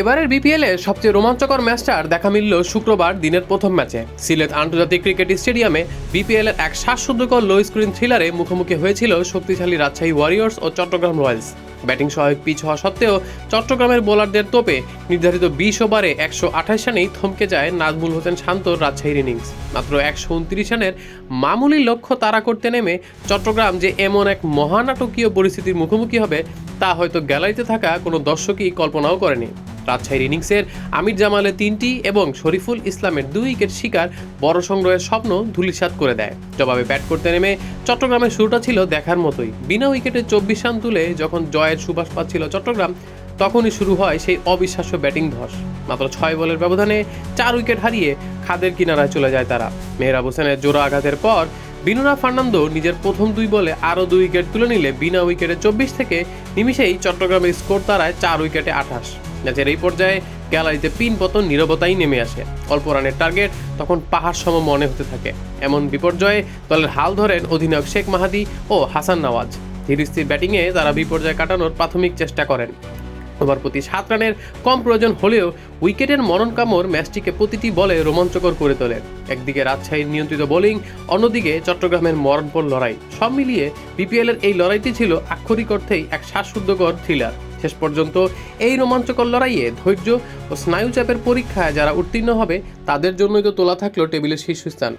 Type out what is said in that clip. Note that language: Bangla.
এবারের বিপিএলে সবচেয়ে রোমাঞ্চকর ম্যাচটার দেখা মিলল শুক্রবার দিনের প্রথম ম্যাচে। সিলেট আন্তর্জাতিক ক্রিকেট স্টেডিয়ামে বিপিএল এর এক শ্বাসরুদ্ধকর লো স্ক্রিন থ্রিলারে মুখোমুখি হয়েছিল শক্তিশালী রাজশাহী ওয়ারিয়র্স ও চট্টগ্রাম রয়্যালস ব্যাটিং সহায়ক পিচ হওয়া সত্ত্বেও চট্টগ্রামের বোলারদের তোপে নির্ধারিত বিশ ওভারে একশো আঠাশ রানেই থমকে যায় নাজমুল হোসেন শান্ত রাজশাহীর ইনিংস মাত্র একশো উনত্রিশ রানের মামুলি লক্ষ্য তাড়া করতে নেমে চট্টগ্রাম যে এমন এক মহানাটকীয় পরিস্থিতির মুখোমুখি হবে, তা হয়তো গ্যালারিতে থাকা কোনো দর্শকই কল্পনাও করেনি। রাজশাহীর ইনিংসের আমির জামালের তিনটি এবং শরীফুল ইসলামের দুই উইকেট শিকার বড় সংগ্রহের স্বপ্ন ধূলিসাৎ করে দেয়। জবাবে ব্যাট করতে নেমে চট্টগ্রামের শুরুটা ছিল দেখার মতোই। বিনা উইকেটে চব্বিশ রান তুলে যখন জয়ের সুবাস পাচ্ছিল চট্টগ্রাম, তখনই শুরু হয় সেই অবিশ্বাস্য ব্যাটিং ধস। মাত্র ছয় বলের ব্যবধানে চার উইকেট হারিয়ে খাদের কিনারায় চলে যায় তারা। মেহরাব হোসেনের জোড়া আঘাতের পর বিনুরা ফার্নান্দো নিজের প্রথম দুই বলে আরও দুই উইকেট তুলে নিলে বিনা উইকেটে চব্বিশ থেকে নিমিষেই চট্টগ্রামের স্কোর তারায় চার উইকেটে আঠাশ। ম্যাচের এই পর্যায়ে গ্যালারিতে পিন পতন নিরবতাই নেমে আসে। অল্প রানের টার্গেট তখন পাহাড় সম মনে হতে থাকে। এমন বিপর্যয়ে দলের হাল ধরেন অধিনায়ক শেখ মাহাদি ও হাসান নওয়াজ। ধীর স্থির ব্যাটিংয়ে তারা বিপর্যয় কাটানোর প্রাথমিক চেষ্টা করেন। ওভার প্রতি সাত রানের কম প্রয়োজন হলেও উইকেটের মরণ কামড় ম্যাচটিকে প্রতিটি বলে রোমাঞ্চকর করে তোলে। একদিকে রাজশাহীর নিয়ন্ত্রিত বোলিং, অন্যদিকে চট্টগ্রামের মরণপর লড়াই। সব মিলিয়ে বিপিএলের এই লড়াইটি ছিল আক্ষরিক অর্থেই এক শ্বাসরুদ্ধকর থ্রিলার শেষ পর্যন্ত এই রোমাঞ্চকর লড়াইয়ে ধৈর্য ও স্নায়ুচাপের পরীক্ষায় যারা উত্তীর্ণ হবে, তাদের জন্যই তো তোলা থাকল টেবিলের শীর্ষস্থান।